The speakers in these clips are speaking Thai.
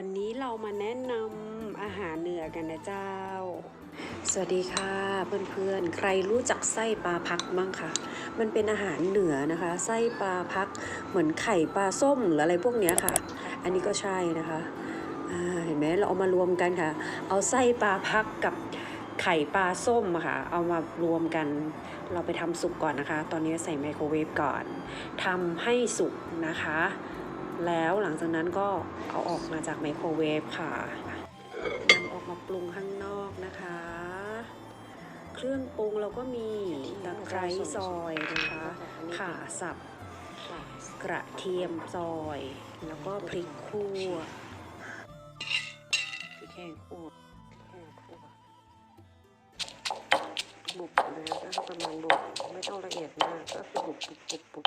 วันนี้เรามาแนะนำอาหารเหนือกันนะเจ้า สวัสดีค่ะเพื่อนๆ ใครรู้จักไส้ปลาพักบ้างคะมันเป็นอาหารเหนือนะคะ ไส้ปลาพักเหมือนไข่ปลาส้มหรืออะไรพวกนี้ค่ะ อันนี้ก็ใช่นะคะเห็นไหมเราเอามารวมกันค่ะ เอาไส้ปลาพักกับไข่ปลาส้มค่ะ เอามารวมกัน เราไปทำสุกก่อนนะคะ ตอนนี้ใส่ไมโครเวฟก่อนทำให้สุกนะคะ แล้วหลังจากนั้นก็เอาออกมาจากไมโครเวฟค่ะนำออกมาปรุงข้างนอกนะคะ เครื่องปรุงเราก็มีตะไคร้ซอยนะคะข่าสับ กระเทียมซอย แล้วก็พริกคั่วพริกแห้งคั่วแห้งคั่วบุบเลยก็คือประมาณบุบไม่ต้องละเอียดมากก็คือบุบบุบบุบบุบ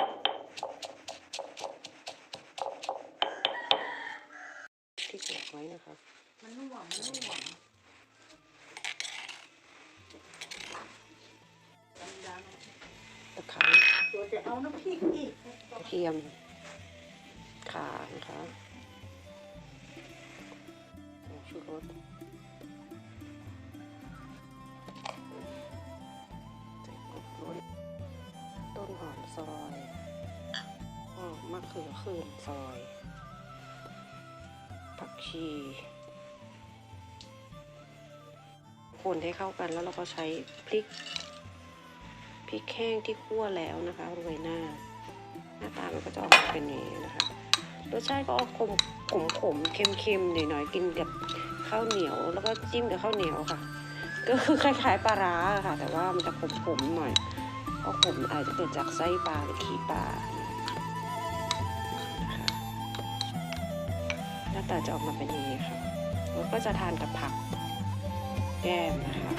ที่เก็บไว้นะครับมันนุ่มมันนุ่มตะไคร้ตัวจะเอาน้ำพริกอีกกระเทียมข่านะคะชูรสต้นหอมซอยอ้อมะเขือคืนซอย ชีคนให้เข้ากันแล้วเราก็ใช้พริกพริกแห้งที่คั่วแล้วนะคะโรยหน้า หน้าตามันก็จะออกมาเป็นอย่างนี้นะคะรสชาติก็ออกขมขมขมเค็มเค็มๆหน่อยหน่อยๆกินกับข้าวเหนียว แล้วก็จิ้มกับข้าวเหนียวค่ะ ก็คือคล้ายๆปลาร้าค่ะ แต่ว่ามันจะขมขมๆหน่อยเพราะขมอาจจะเกิดจากไส้ปลาหรือขี้ปลา น้าตาจะออกมาเป็นอย่างนี้ค่ะแล้วก็จะทานกับผักแก้มนะคะ